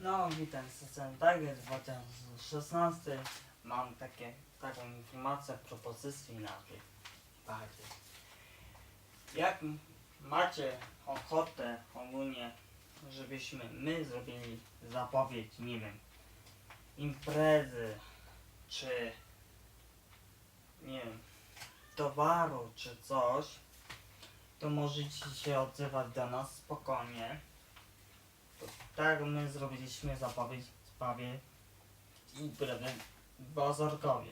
No, witam system Tiger 2016. Mam takie, taką informację, propozycję inaczej. Bardziej. Jak m- macie ochotę ogólnie, żebyśmy my zrobili zapowiedź, nie wiem, imprezy, czy nie wiem, towaru, czy coś, to możecie się odzywać do nas spokojnie. Tak my zrobiliśmy zapowiedź sprawie imprezy w Ozorkowie.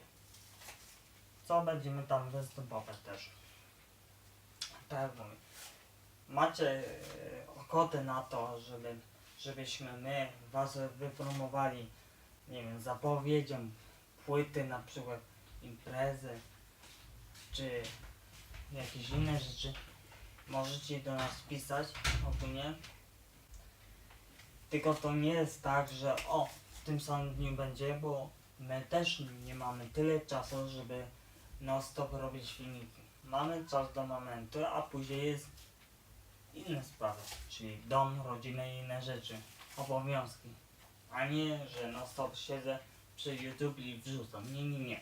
Co będziemy tam występować też. Tak mówię. Macie e, ochotę na to, żeby, żebyśmy my was wypromowali, nie wiem, zapowiedzią płyty na przykład imprezy, czy jakieś inne rzeczy, możecie do nas pisać ogólnie. Tylko to nie jest tak, że o, w tym samym dniu będzie, bo my też nie mamy tyle czasu, żeby non stop robić filmiki. Mamy czas do momentu, a później jest inne sprawy, czyli dom, rodzina i inne rzeczy, obowiązki. A nie, że non stop siedzę przy YouTube i wrzucam. Nie, nie, nie.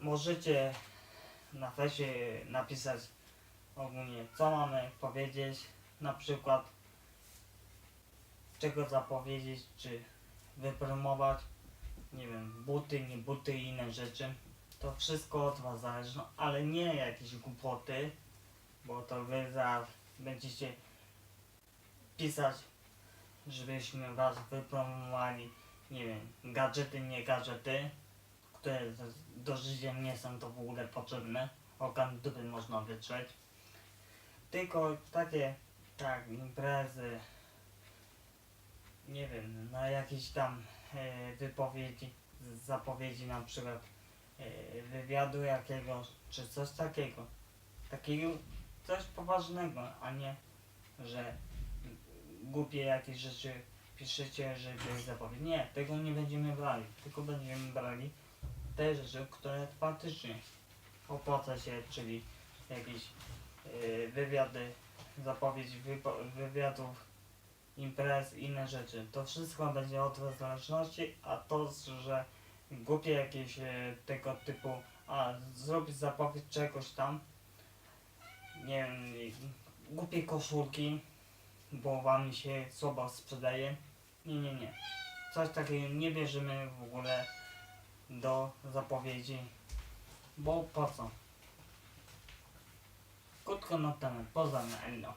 Możecie na fejsie napisać ogólnie co mamy powiedzieć, na przykład czego zapowiedzieć, czy wypromować, nie wiem, buty, nie buty i inne rzeczy. To wszystko od Was zależy, no, ale nie jakieś głupoty, bo to Wy za będziecie pisać, żebyśmy Was wypromowali, nie wiem, gadżety, nie gadżety, które do życia nie są to w ogóle potrzebne, okan dupy można wytrzeć. Tylko takie, tak, imprezy, nie wiem, na jakieś tam e, wypowiedzi, zapowiedzi na przykład e, wywiadu jakiegoś, czy coś takiego. Takiego, coś poważnego, a nie, że głupie jakieś rzeczy piszecie, żeby zapowiedź. Nie, tego nie będziemy brali, tylko będziemy brali te rzeczy, które faktycznie opłaca się, czyli jakieś e, wywiady, zapowiedź wywiadów, imprez, inne rzeczy. To wszystko będzie od was zależności, a to, że głupie jakieś e, tego typu, a zrobić zapowiedź czegoś tam, nie wiem, i głupie koszulki, bo wam się słabo sprzedaje. Nie, nie, nie. Coś takiego nie bierzemy w ogóle do zapowiedzi, bo po co? كنت قنطة من بوزا مع انه